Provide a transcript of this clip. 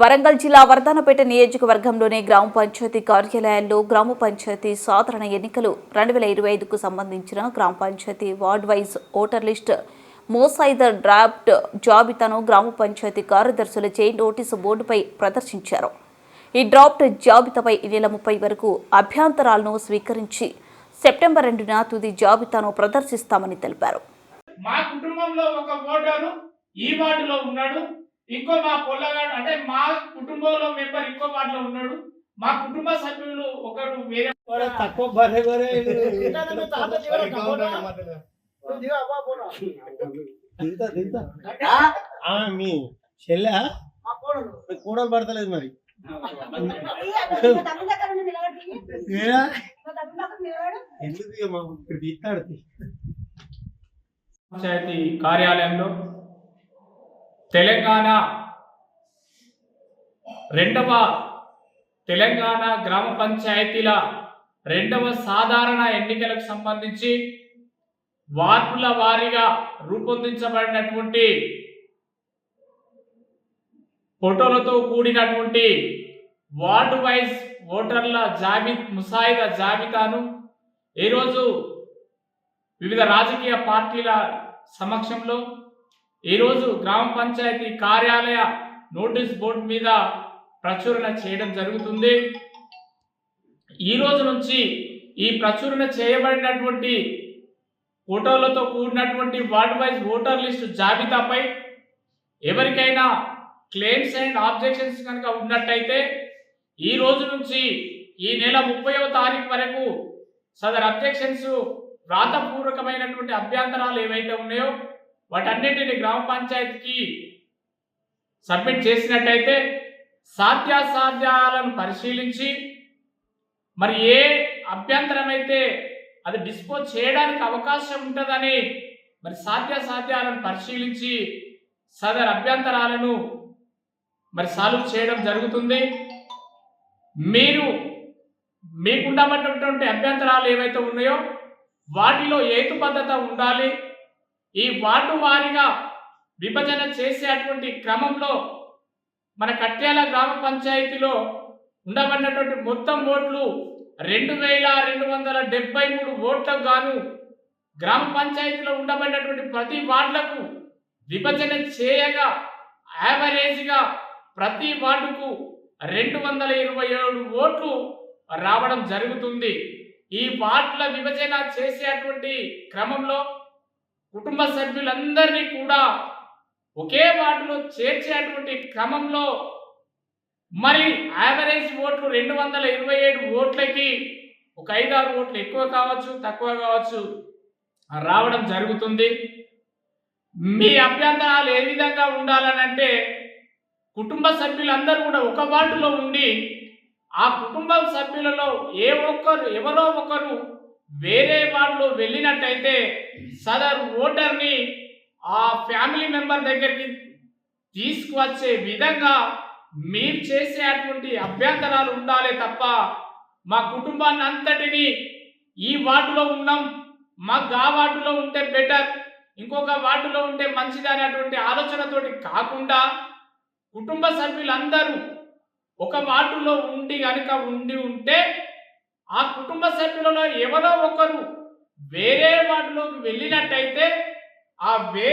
వరంగల్ జిల్లా వర్ధనపేట నియోజకవర్గంలోని గ్రామ పంచాయతీ కార్యాలయాల్లో గ్రామ పంచాయతీ సాధారణ ఎన్నికలు రెండు వేల ఇరవై ఐదుకు సంబంధించిన గ్రామ panchayat ward wise voter list మోసాయిదర్ draft జాబితాను గ్రామ పంచాయతీ కార్యదర్శులచే నోటీసు బోర్డుపై ప్రదర్శించారు. ఈ డ్రాఫ్ట్ జాబితాపై ఈ నెల ముప్పై వరకు అభ్యంతరాలను స్వీకరించి సెప్టెంబర్ రెండున తుది జాబితాను ప్రదర్శిస్తామని తెలిపారు. మా కుటుంబంలో ఒక ఓటరు ఈ వార్డులో ఉన్నాడు. ఇంకో మా పొల్లగాడు అంటే మా కుటుంబంలో మెంబర్ ఇంకో వాటిలో ఉన్నాడు. మా కుటుంబ సభ్యులు ఒకరు వేరే తక్కువ మీ చెల్లె? కూడలు. పడతలేదు మరి. ఎందుకు పంచాయతీ కార్యాలయంలో తెలంగాణ. రెండవ తెలంగాణ గ్రామ పంచాయతీల రెండవ సాధారణ ఎన్నికలకు సంబంధించి వార్డుల వారీగా రూపొందించబడినటువంటి ఫోటోలతో కూడినటువంటి వార్డు వైజ్ ఓటర్ల జాబి ముసాయిదా జాబితాను ఈరోజు వివిధ రాజకీయ పార్టీల సమక్షంలో ఈరోజు గ్రామ పంచాయతీ కార్యాలయ నోటీస్ బోర్డు మీద ప్రచురణ చేయడం జరుగుతుంది. ఈ రోజు నుంచి ఈ ప్రచురణ చేయబడినటువంటి ఫోటోలతో కూడినటువంటి వార్డ్ వైజ్ ఓటర్ లిస్టు జాబితాపై ఎవరికైనా క్లెయిమ్స్ అండ్ ఆబ్జెక్షన్స్ కనుక ఉన్నట్టయితే ఈ రోజు నుంచి ఈ నెల ముప్పైవ తారీఖు వరకు సదర్ అబ్జెక్షన్స్ వ్రాతపూర్వకమైనటువంటి అభ్యంతరాలు ఏవైతే ఉన్నాయో వాటన్నిటిని గ్రామ పంచాయతీకి సబ్మిట్ చేసినట్టయితే సాధ్యాసాధ్యాలను పరిశీలించి మరి ఏ అభ్యంతరం అయితే అది డిస్పోజ్ చేయడానికి అవకాశం ఉంటుందని మరి సాధ్యాసాధ్యాలను పరిశీలించి సదర్ అభ్యంతరాలను మరి సాల్వ్ చేయడం జరుగుతుంది. మీరు మీకుండబడినటువంటి అభ్యంతరాలు ఏవైతే ఉన్నాయో వాటిలో ఏతుబద్ధత ఉండాలి. ఈ వార్డు వారీగా విభజన చేసేటువంటి క్రమంలో మన కట్యాల గ్రామ పంచాయతీలో ఉండబడినటువంటి మొత్తం ఓట్లు రెండు వేల రెండు వందల డెబ్బై మూడు ఓట్లకు గాను గ్రామ పంచాయతీలో ఉండబడినటువంటి ప్రతి వార్డులకు విభజన చేయగా యావరేజ్గా ప్రతి వార్డుకు రెండు వందల ఇరవై ఏడు ఓట్లు రావడం జరుగుతుంది. ఈ వార్డుల విభజన చేసేటువంటి క్రమంలో కుటుంబ సభ్యులందరినీ కూడా ఒకే వార్డులో చేర్చేటువంటి క్రమంలో మరి యావరేజ్ ఓట్లు రెండు వందల ఇరవై ఏడు ఓట్లకి ఒక ఐదారు ఓట్లు ఎక్కువ కావచ్చు తక్కువ కావచ్చు రావడం జరుగుతుంది. మీ అభ్యంతరాలు ఏ విధంగా ఉండాలనంటే కుటుంబ సభ్యులందరూ కూడా ఒక వార్డులో ఉండి ఆ కుటుంబ సభ్యులలో ఏ ఒక్కరు ఎవరో ఒకరు వేరే వార్డులో వెళ్ళినట్టయితే సదర్ ఓటర్ని ఆ ఫ్యామిలీ మెంబర్ దగ్గరికి తీసుకువచ్చే విధంగా మీరు చేసే అటువంటి అభ్యంతరాలు ఉండాలి తప్ప మా కుటుంబాన్ని అంతటిని ఈ వార్డులో ఉన్నాం మాకు ఆ వార్డులో ఉంటే బెటర్ ఇంకొక వార్డులో ఉంటే మంచిది అనేటువంటి ఆలోచనతోటి కాకుండా కుటుంబ సభ్యులందరూ ఒక వార్డులో ఉండి కనుక ఉండి ఉంటే ఆ కుటుంబ సభ్యులలో ఎవరో ఒకరు వేరే వాటిలోకి వెళ్ళినట్టయితే ఆ వేరే